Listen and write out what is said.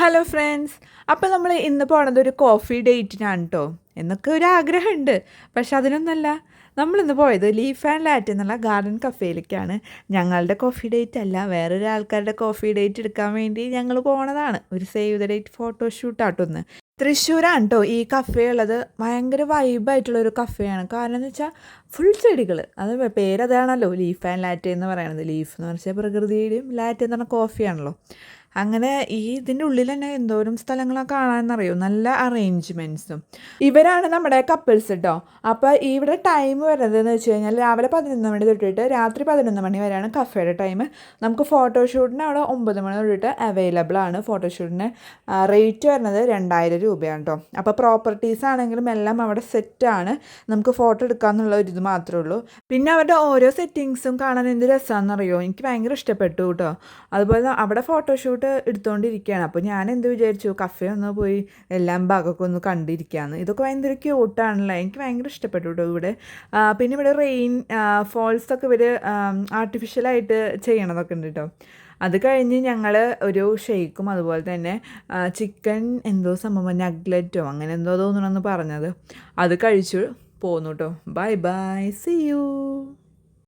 Hello friends അപ്പോൾ നമ്മൾ ഇന്ന് പോണത് ഒരു കോഫി ഡേറ്റിനാണ് കേട്ടോ എന്നൊക്കെ ഒരു ആഗ്രഹമുണ്ട്. പക്ഷെ അതിനൊന്നല്ല. നമ്മളിന്ന് പോയത് ലീഫ് ആൻഡ് ലാറ്റ് എന്നുള്ള ഗാർഡൻ കഫേയിലേക്കാണ് ഞങ്ങളുടെ കോഫി ഡേറ്റ് അല്ല വേറൊരു ആൾക്കാരുടെ കോഫി ഡേറ്റ് എടുക്കാൻ വേണ്ടി ഞങ്ങൾ പോണതാണ്. ഒരു സേവ് ദ ഡേറ്റ് ഫോട്ടോഷൂട്ടാട്ടോ ആട്ടൊന്ന് തൃശ്ശൂരാണ് കേട്ടോ ഈ കഫേ ഉള്ളത്. ഭയങ്കര വൈബായിട്ടുള്ള ഒരു കഫേയാണ് കാരണം എന്ന് വെച്ചാൽ ഫുൾ ചെടികൾ അത് പേരതാണല്ലോ. ലീഫ് ആൻഡ് ലാറ്റ് എന്ന് പറയുന്നത്. ലീഫ് എന്ന് പറഞ്ഞാൽ പ്രകൃതിയുടെയും ലാറ്റ് എന്ന് പറഞ്ഞാൽ കോഫിയാണല്ലോ അങ്ങനെ ഈ ഇതിന്റെ ഉള്ളിൽ തന്നെ എന്തോരം സ്ഥലങ്ങളൊക്കെ കാണാമെന്നറിയോ നല്ല അറേഞ്ച്മെന്റ്സും ഇവരാണ് നമ്മുടെ കപ്പിൾസ് കേട്ടോ അപ്പോൾ ഇവിടെ ടൈം വരുന്നതെന്ന് വെച്ച് കഴിഞ്ഞാൽ രാവിലെ പതിനൊന്ന് മണി തൊട്ടിട്ട് രാത്രി പതിനൊന്ന് മണി വരെയാണ് കഫേയുടെ ടൈം നമുക്ക് ഫോട്ടോഷൂട്ടിന് അവിടെ ഒമ്പത് മണി തൊട്ടിട്ട് അവൈലബിൾ ആണ് ഫോട്ടോഷൂട്ടിന് റേറ്റ് വരുന്നത് രണ്ടായിരം രൂപയാണ് കേട്ടോ അപ്പോൾ പ്രോപ്പർട്ടീസ് ആണെങ്കിലും എല്ലാം അവിടെ സെറ്റാണ് നമുക്ക് ഫോട്ടോ എടുക്കാമെന്നുള്ള ഒരു ഇത് മാത്രമേ ഉള്ളൂ. പിന്നെ അവരുടെ ഓരോ സെറ്റിങ്സും കാണാൻ എന്ത് രസമാണെന്നറിയോ എനിക്ക് ഭയങ്കര ഇഷ്ടപ്പെട്ടു കേട്ടോ അതുപോലെ അവിടെ ഫോട്ടോഷൂട്ട് എടുത്തുകൊണ്ടിരിക്കുകയാണ് അപ്പോൾ ഞാൻ എന്ത് വിചാരിച്ചു? കഫേ ഒന്ന് പോയി എല്ലാം ഭാഗമൊക്കെ ഒന്ന് കണ്ടിരിക്കുകയാണ് ഇതൊക്കെ ഭയങ്കര ക്യൂട്ടാണല്ലോ എനിക്ക് ഭയങ്കര ഇഷ്ടപ്പെട്ടു കേട്ടോ ഇവിടെ. പിന്നെ ഇവിടെ റെയിൻ ഫോൾസൊക്കെ ഇവർ ആർട്ടിഫിഷ്യലായിട്ട് ചെയ്യണതൊക്കെ ഉണ്ട് കേട്ടോ അത് കഴിഞ്ഞ് ഞങ്ങൾ ഒരു ഷെയ്ക്കും അതുപോലെ തന്നെ ചിക്കൻ എന്തോ സംഭവം നഗ്ലറ്റോ അങ്ങനെ എന്തോ തോന്നണമെന്ന് പറഞ്ഞത്. അത് കഴിച്ചു. പോന്നു കേട്ടോ ബൈ ബൈ സി യു